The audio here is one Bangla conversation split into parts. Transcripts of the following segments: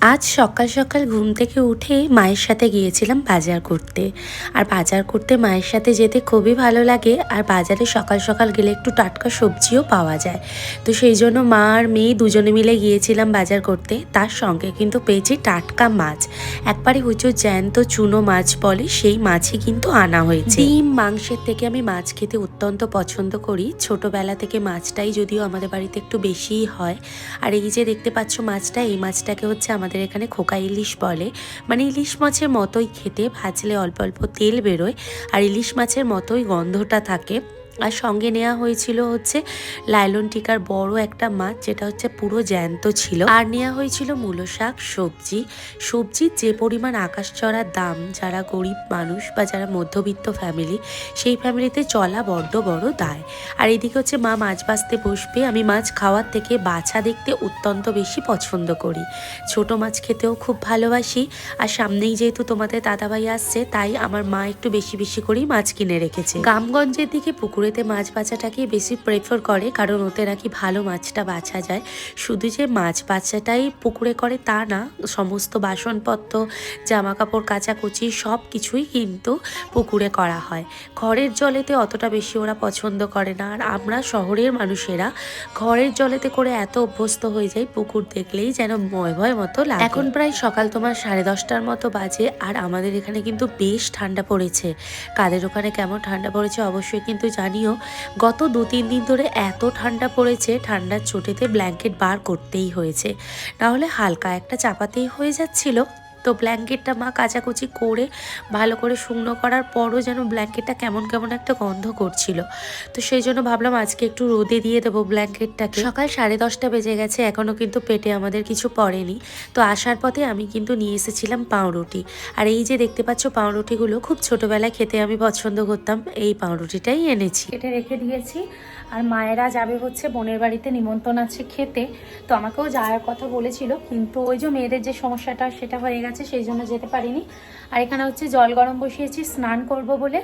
আজ সকাল সকাল ঘুম থেকে উঠে মায়ের সাথে গিয়েছিলাম বাজার করতে। আর বাজার করতে মায়ের সাথে যেতে খুবই ভালো লাগে। আর বাজারে সকাল সকাল গেলে একটু টাটকা সবজিও পাওয়া যায়। তো সেই জন্য মা আর মেয়ে দুজনে মিলে গিয়েছিলাম বাজার করতে। তার সঙ্গে কিন্তু পেয়েছি টাটকা মাছ। একবারে হুচুর জ্যান্ত চুনো মাছ বলে সেই মাছই কিন্তু আনা হয়েছে। ডিম মাংসের থেকে আমি মাছ খেতে অত্যন্ত পছন্দ করি। ছোটবেলা থেকে মাছটাই যদিও আমাদের বাড়িতে একটু বেশিই হয়। আর এই যে দেখতে পাচ্ছ মাছটা এই মাছটাকে হচ্ছে আমাদের এখানে খোকা ইলিশ বলে। মানে ইলিশ মাছের মতোই খেতে, ভাজলে অল্প অল্প তেল বেরোয়, আর ইলিশ মাছের মতোই গন্ধটা থাকে। আর সঙ্গে নেওয়া হয়েছিল হচ্ছে লাইলন টিকার বড় একটা মাছ, যেটা হচ্ছে পুরো জ্যান্ত ছিল। আর নেওয়া হয়েছিল মূলো শাক, সবজি। সবজির যে পরিমাণ আকাশ চড়ার দাম, যারা গরিব মানুষ বা যারা মধ্যবিত্ত ফ্যামিলি সেই ফ্যামিলিতে চলা বড্ড বড় দায়। আর এদিকে হচ্ছে মা মাছ বাঁচতে বসবে। আমি মাছ খাওয়ার থেকে বাছা দেখতে অত্যন্ত বেশি পছন্দ করি। ছোট মাছ খেতেও খুব ভালোবাসি। আর সামনেই যেহেতু তোমাদের দাদাভাই আসছে, তাই আমার মা একটু বেশি বেশি করেই মাছ কিনে রেখেছে। গ্রামগঞ্জের দিকে পুকুরেতে মাছ বাছাটাকে বেশি প্রেফার করে, কারণ ওতে নাকি ভালো মাছটা বাছা যায়। শুধু যে মাছ বাছাটাই পুকুরে করে তা না, সমস্ত বাসনপত্র জামা কাপড় কাচাকুচি সব কিছুই কিন্তু পুকুরে করা হয়। ঘরের জলেতে অতটা বেশি ওরা পছন্দ করে না। আর আমরা শহরের মানুষেরা ঘরের জলেতে করে এত অভ্যস্ত হয়ে যাই, পুকুর দেখলেই যেন ভয় ভয় মতো লাগে। এখন প্রায় সকাল তোমার সাড়ে দশটার মতো বাজে, আর আমাদের এখানে কিন্তু বেশ ঠান্ডা পড়েছে। কাদের ওখানে কেমন ঠান্ডা পড়েছে অবশ্যই কিন্তু জানিও গত দু তিন দিন ধরে এত ঠান্ডা পড়েছে, ঠান্ডার চোটেতে ব্ল্যাঙ্কেট বার করতেই হয়েছে। নাহলে হালকা একটা চাপাতেই হয়ে যাচ্ছিল। তো ব্ল্যাঙ্কেটটা মা কাচাকুচি করে ভালো করে শুকনো করার পরও যেন ব্ল্যাঙ্কেটটা কেমন কেমন একটা গন্ধ করছিল। তো সেই জন্য ভাবলাম আজকে একটু রোদে দিয়ে দেবো ব্ল্যাঙ্কেটটাকে সকাল সাড়ে দশটা বেজে গেছে এখনও কিন্তু পেটে আমাদের কিছু পড়েনি। তো আসার পথে আমি কিন্তু নিয়ে এসেছিলাম পাউরুটি। আর এই যে দেখতে পাচ্ছ পাউরুটিগুলো খুব ছোটোবেলায় খেতে আমি পছন্দ করতাম এই পাউরুটিটাই এনেছি। কেটে রেখে দিয়েছি। আর মায়েরা যাবে হচ্ছে বোনের বাড়িতে নিমন্ত্রণ আছে খেতে। তো আমাকেও যাওয়ার কথা বলেছিল কিন্তু ওই যে মেয়েদের যে সমস্যাটা সেটা হয়ে গেছে। সেই জন্য যেতে পারিনি। আর এখানে হচ্ছে জল গরম বসিয়েছি, স্নান করব বলে।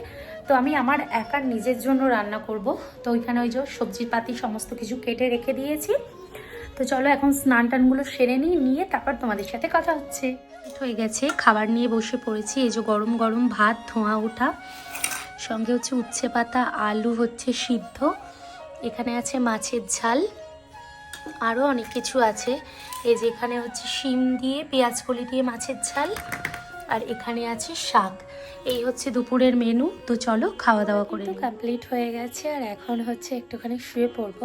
তো আমি আমার একার নিজের জন্য রান্না করব। তো ওইখানে ওই যে সবজি পাতি সমস্ত কিছু কেটে রেখে দিয়েছি। তো চলো এখন স্নান টানগুলো সেরে নিই, নিয়ে তারপর তোমাদের সাথে কথা হচ্ছে। হয়ে গেছে, খাবার নিয়ে বসে পড়েছি। এই যে গরম গরম ভাত, ধোঁয়া, ওঠা। সঙ্গে হচ্ছে উচ্ছে পাতা, আলু হচ্ছে সিদ্ধ। এখানে আছে মাছের ঝাল। আরও অনেক কিছু আছে। এই যে এখানে হচ্ছে শিম দিয়ে পেঁয়াজ কলি দিয়ে মাছের ঝাল আর এখানে আছে শাক। এই হচ্ছে দুপুরের মেনু তো চলো খাওয়া দাওয়া করে তো কমপ্লিট হয়ে গেছে আর এখন হচ্ছে একটুখানি শুয়ে পড়ব।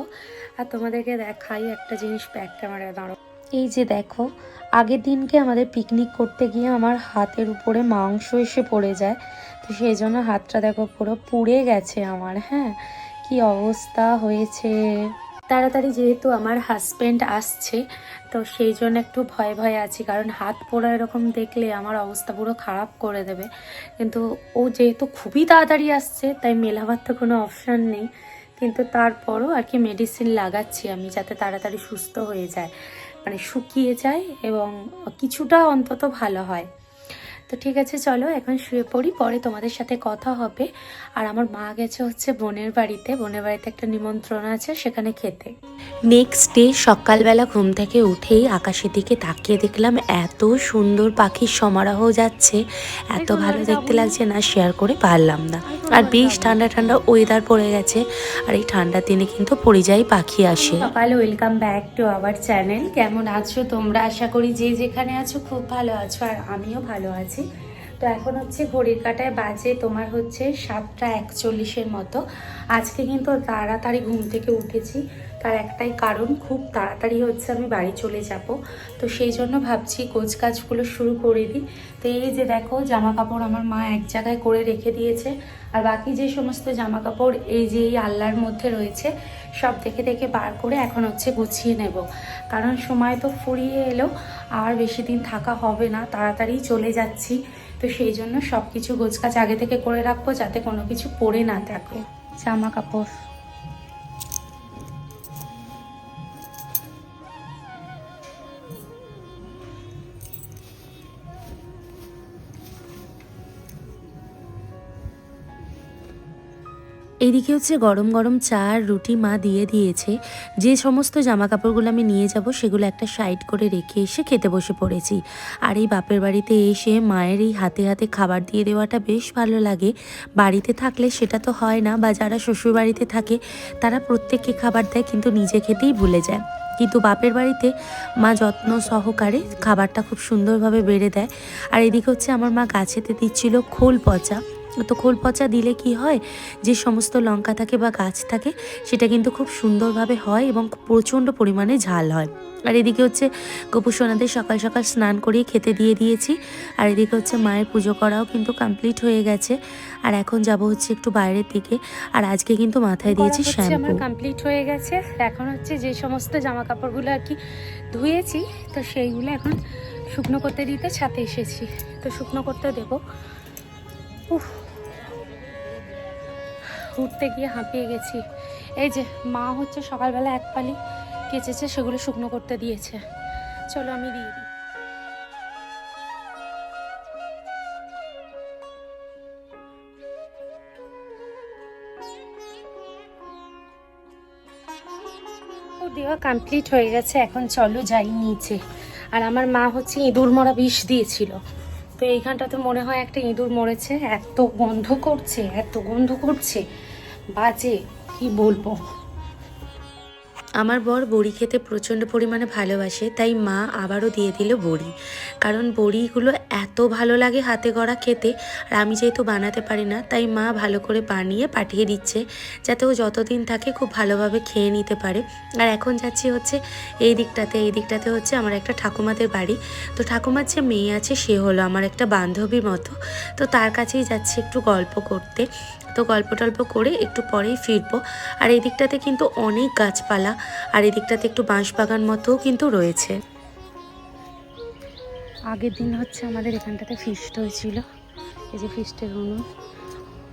আর তোমাদেরকে দেখাই একটা জিনিস ব্যাক ক্যামেরায় দাঁড়ো এই যে দেখো আগের দিনকে আমাদের পিকনিক করতে গিয়ে আমার হাতের উপরে মাংস এসে পড়ে যায়। তো সেই জন্য হাতটা দেখো পুরো পুড়ে গেছে আমার হ্যাঁ? কি অবস্থা হয়েছে? তাড়াতাড়ি যেহেতু আমার হাজব্যান্ড আসছে, তো সেই জন্য একটু ভয় ভয় আছি। কারণ হাত পোড়া এরকম দেখলে আমার অবস্থা পুরো খারাপ করে দেবে। কিন্তু ও যেহেতু খুবই তাড়াতাড়ি আসছে, তাই মেলাবার তো কোনো অপশান নেই। কিন্তু তারপরও আর কি মেডিসিন লাগাচ্ছি আমি যাতে তাড়াতাড়ি সুস্থ হয়ে যায়। মানে শুকিয়ে যায় এবং কিছুটা অন্তত ভালো হয়। তো ঠিক আছে চলো এখন শুয়ে পড়ি পরে তোমাদের সাথে কথা হবে। আর আমার মা গেছে হচ্ছে বোনের বাড়িতে বোনের বাড়িতে একটা নিমন্ত্রণ আছে সেখানে খেতে। নেক্সট ডে সকালবেলা ঘুম থেকে উঠেই আকাশের দিকে তাকিয়ে দেখলাম এত সুন্দর পাখির সমারোহ যাচ্ছে। এত ভালো দেখতে লাগছে না শেয়ার করে পারলাম না। আর বেশ ঠান্ডা ঠান্ডা ওয়েদার পড়ে গেছে আর এই ঠান্ডার দিনে কিন্তু পরিযায়ী পাখি আসে। সকাল welcome back to our channel কেমন আছো তোমরা? আশা করি যে যেখানে আছো খুব ভালো আছো আর আমিও ভালো আছি। তো এখন হচ্ছে ঘড়ির কাটায় বাজে তোমার হচ্ছে সাতটা একচল্লিশের মতো। আজকে কিন্তু তাড়াতাড়ি ঘুম থেকে উঠেছি। তার একটাই কারণ, খুব তাড়াতাড়ি হচ্ছে আমি বাড়ি চলে যাব। তো সেই জন্য ভাবছি কোচ কাজগুলো শুরু করে দিই। তো এই যে দেখো জামা কাপড় আমার মা এক জায়গায় করে রেখে দিয়েছে। আর বাকি যে সমস্ত জামা কাপড় এই যে এই আল্লার মধ্যে রয়েছে, সব দেখে দেখে বার করে এখন হচ্ছে গুছিয়ে নেব। কারণ সময় তো ফুরিয়ে এলো, আর বেশি দিন থাকা হবে না, তাড়াতাড়ি চলে যাচ্ছি। তো সেই জন্য সব কিছু গোছকাছ আগে থেকে করে রাখব যাতে কোনো কিছু পরে না থাকে। জামা কাপড়। এইদিকে হচ্ছে গরম গরম চা আর রুটি মা দিয়ে দিয়েছে। যে সমস্ত জামা কাপড়গুলো আমি নিয়ে যাব, সেগুলো একটা সাইড করে রেখে এসে খেতে বসে পড়েছি। আর এই বাপের বাড়িতে এসে মায়ের এই হাতে হাতে খাবার দিয়ে দেওয়াটা বেশ ভালো লাগে। বাড়িতে থাকলে সেটা তো হয় না, বা যারা শ্বশুর বাড়িতে থাকে, তারা প্রত্যেককে খাবার দেয় কিন্তু নিজে খেতেই ভুলে যায়। কিন্তু বাপের বাড়িতে মা যত্ন সহকারে খাবারটা খুব সুন্দরভাবে বেড়ে দেয়। আর এদিকে হচ্ছে আমার মা গাছেতে দিচ্ছিল খোল পচা। তো খোল পচা দিলে কি হয়? যে সমস্ত লঙ্কা থাকে বা গাছ থাকে সেটা কিন্তু খুব সুন্দরভাবে হয় এবং প্রচণ্ড পরিমাণে ঝাল হয়। আর এদিকে হচ্ছে গোপু সোনাদের সকাল সকাল স্নান করিয়ে খেতে দিয়ে দিয়েছি। আর এদিকে হচ্ছে মায়ের পুজো করাও কিন্তু কমপ্লিট হয়ে গেছে। আর এখন যাব হচ্ছে একটু বাইরের দিকে। আর আজকে কিন্তু মাথায় দিয়েছি শ্যাম্পু। আমার কমপ্লিট হয়ে গেছে। এখন হচ্ছে যে সমস্ত জামা কাপড়গুলো আর কি ধুয়েছি তো সেইগুলো এখন শুকনো করতে দিতে ছাতে এসেছি। তো শুকনো করতে দেবো। উফ। উঠতে গিয়ে হাঁপিয়ে গেছি। এই যে, মা হচ্ছে সকালবেলা এক পালি কেচেছে, সেগুলো শুকনো করতে দিয়েছে। চলো আমি দিয়ে দিই। দেওয়া কমপ্লিট হয়ে গেছে, এখন চলো যাই নিচে। আর আমার মা হচ্ছে ইঁদুর মরা বিষ দিয়েছিল। তো এইখানটাতে মনে হয় একটা ইঁদুর মরেছে। এত গন্ধ করছে, এত গন্ধ করছে। বাজে, কি বলব? আমার বর বড়ি খেতে প্রচণ্ড পরিমাণে ভালোবাসে, তাই মা আবারও দিয়ে দিল বড়ি। কারণ বড়িগুলো এত ভালো লাগে হাতে গড়া খেতে, আর আমি যেহেতু বানাতে পারি না, তাই মা ভালো করে বানিয়ে পাঠিয়ে দিচ্ছে, যাতে ও যতদিন থাকে খুব ভালোভাবে খেয়ে নিতে পারে। আর এখন যাচ্ছি হচ্ছে এই দিকটাতে এই দিকটাতে হচ্ছে আমার একটা ঠাকুমাদের বাড়ি। তো ঠাকুমার যে মেয়ে আছে, সে হলো আমার একটা বান্ধবীর মতো। তো তার কাছেই যাচ্ছি একটু গল্প করতে। তো গল্প টল্প করে একটু পরেই ফিরবো। আর এই দিকটাতে কিন্তু অনেক গাছপালা, আর এই দিকটাতে একটু বাঁশ বাগান মতোও কিন্তু রয়েছে। আগের দিন হচ্ছে আমাদের এখানটাতে ফিস্ট হয়েছিল। এই যে ফিস্টের উনুন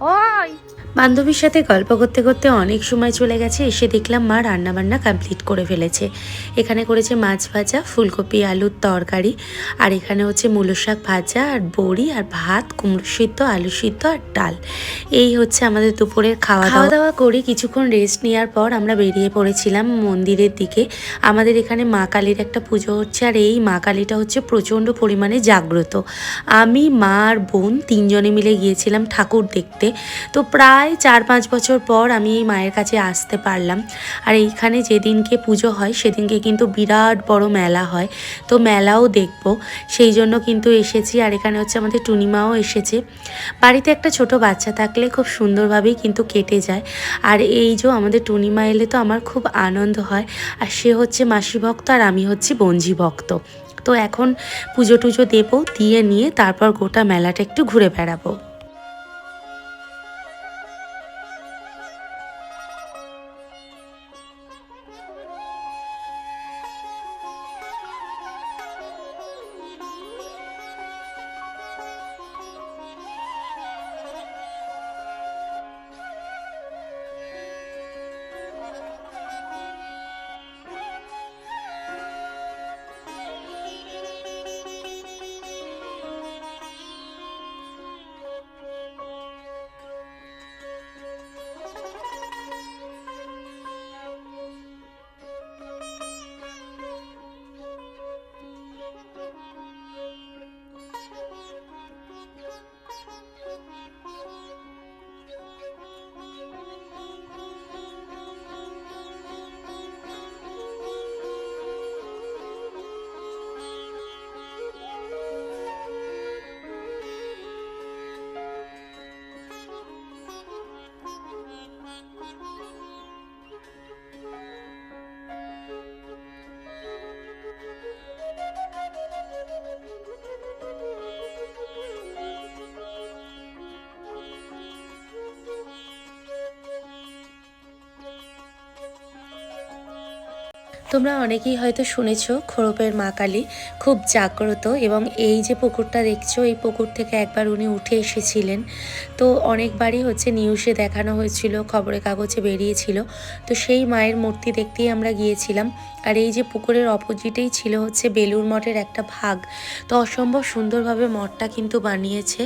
ওই। বান্ধবীর সাথে গল্প করতে করতে অনেক সময় চলে গেছে এসে দেখলাম মা রান্নাবান্না কমপ্লিট করে ফেলেছে। এখানে করেছে মাছ ভাজা ফুলকপি আলুর তরকারি আর এখানে হচ্ছে মূলো শাক ভাজা আর বড়ি আর ভাত কুমড়ো সিদ্ধ আলু সিদ্ধ আর ডাল। এই হচ্ছে আমাদের দুপুরের খাওয়া খাওয়া দাওয়া করে কিছুক্ষণ রেস্ট নেওয়ার পর আমরা বেরিয়ে পড়েছিলাম মন্দিরের দিকে। আমাদের এখানে মা কালীর একটা পুজো হচ্ছে আর এই মা কালীটা হচ্ছে প্রচণ্ড পরিমাণে জাগ্রত। আমি মা আর বোন তিনজনে মিলে গিয়েছিলাম ঠাকুর দেখতে। তো প্রায় চার পাঁচ বছর পর আমি এই মায়ের কাছে আসতে পারলাম। আর এইখানে যেদিনকে পুজো হয়, সেদিনকে কিন্তু বিরাট বড় মেলা হয়। তো মেলাও দেখব। সেই জন্য কিন্তু এসেছি। আর এখানে হচ্ছে আমাদের টুনিমাও এসেছে। বাড়িতে একটা ছোট বাচ্চা থাকলে খুব সুন্দরভাবেই কিন্তু কেটে যায়। আর এই যে আমাদের টুনিমা এলে তো আমার খুব আনন্দ হয়। আর সে হচ্ছে মাসি ভক্ত আর আমি হচ্ছি বঞ্জি ভক্ত। তো এখন পুজো টুজো দেবো, দিয়ে নিয়ে তারপর গোটা মেলাটা একটু ঘুরে বেড়াবো। তোমরা অনেকেই হয়তো শুনেছ খোরপের মা কালী খুব জাগ্রত এবং এই যে পুকুরটা দেখছ, এই পুকুর থেকে একবার উনি উঠে এসেছিলেন। তো অনেকবারই হচ্ছে নিউজে দেখানো হয়েছিল, খবরের কাগজে বেরিয়েছিল। তো সেই মায়ের মূর্তি দেখতেই আমরা গিয়েছিলাম। আর এই যে পুকুরের অপোজিটেই ছিল হচ্ছে বেলুর মঠের একটা ভাগ। তো অসম্ভব সুন্দরভাবে মঠটা কিন্তু বানিয়েছে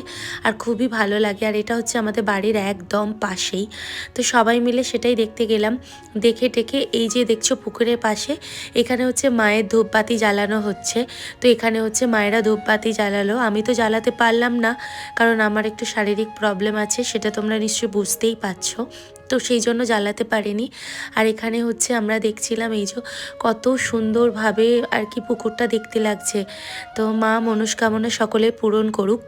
আর খুবই ভালো লাগে। আর এটা হচ্ছে আমাদের বাড়ির একদম পাশেই। তো সবাই মিলে সেটাই দেখতে গেলাম। দেখে টেকে এই যে দেখছ পুকুরের পাশে, এখানে হচ্ছে মায়ের ধূপবাতি জ্বালানো হচ্ছে। তো এখানে হচ্ছে মায়েরা ধূপবাতি জ্বালালো। আমি তো জ্বালাতে পারলাম না, কারণ আমার একটু শারীরিক প্রবলেম আছে, সেটা তোমরা নিশ্চয়ই বুঝতেই পারছ। তো সেই জন্য জ্বালাতে পারিনি। আর এখানে হচ্ছে আমরা দেখছিলাম এই যে কত সুন্দরভাবে আর কি পুকুরটা দেখতে লাগছে। তো মা মনস্কামনা সকলে পূরণ করুক।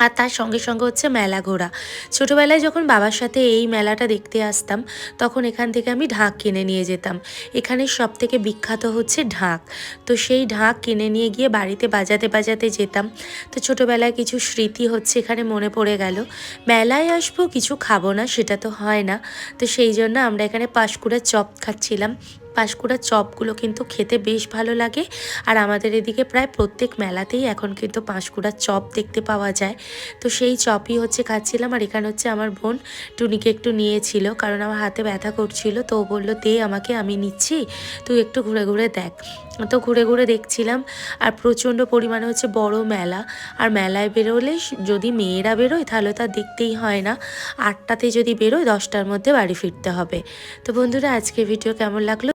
আর তার সঙ্গে সঙ্গে হচ্ছে মেলা ঘোরা। ছোটোবেলায় যখন বাবার সাথে এই মেলাটা দেখতে আসতাম, তখন এখান থেকে আমি ঢাক কিনে নিয়ে যেতাম। এখানে সব থেকে বিখ্যাত হচ্ছে ঢাক। তো সেই ঢাক কিনে নিয়ে গিয়ে বাড়িতে বাজাতে বাজাতে যেতাম। তো ছোটোবেলায় কিছু স্মৃতি হচ্ছে এখানে মনে পড়ে গেল। মেলায় আসব, কিছু খাব না, সেটা তো হয় না। তো সেই জন্য আমরা এখানে পাঁশকুড়ার চপ খাচ্ছিলাম। পাঁশকুড়ার চপগুলো কিন্তু খেতে বেশ ভালো লাগে। আর আমাদের এদিকে প্রায় প্রত্যেক মেলাতেই এখন কিন্তু পাঁশকুড়ার চপ দেখতে পাওয়া যায়। তো সেই চপই হচ্ছে খাচ্ছিলাম আর এখানে হচ্ছে আমার বোন টুনিকে একটু নিয়েছিল, কারণ আমার হাতে ব্যথা করছিল। তো ও বলল, দে আমাকে, আমি নিচ্ছি, তুই একটু ঘুরে ঘুরে দেখ। তো ঘুরে ঘুরে দেখছিলাম আর প্রচণ্ড পরিমাণে হচ্ছে বড় মেলা। আর মেলায় বেরোলে যদি মেয়েরা বেরোয়, তাহলে তো দেখতেই হয় না। আটটাতে যদি বেরোয়, দশটার মধ্যে বাড়ি ফিরতে হবে। তো বন্ধুরা আজকে ভিডিও কেমন লাগল?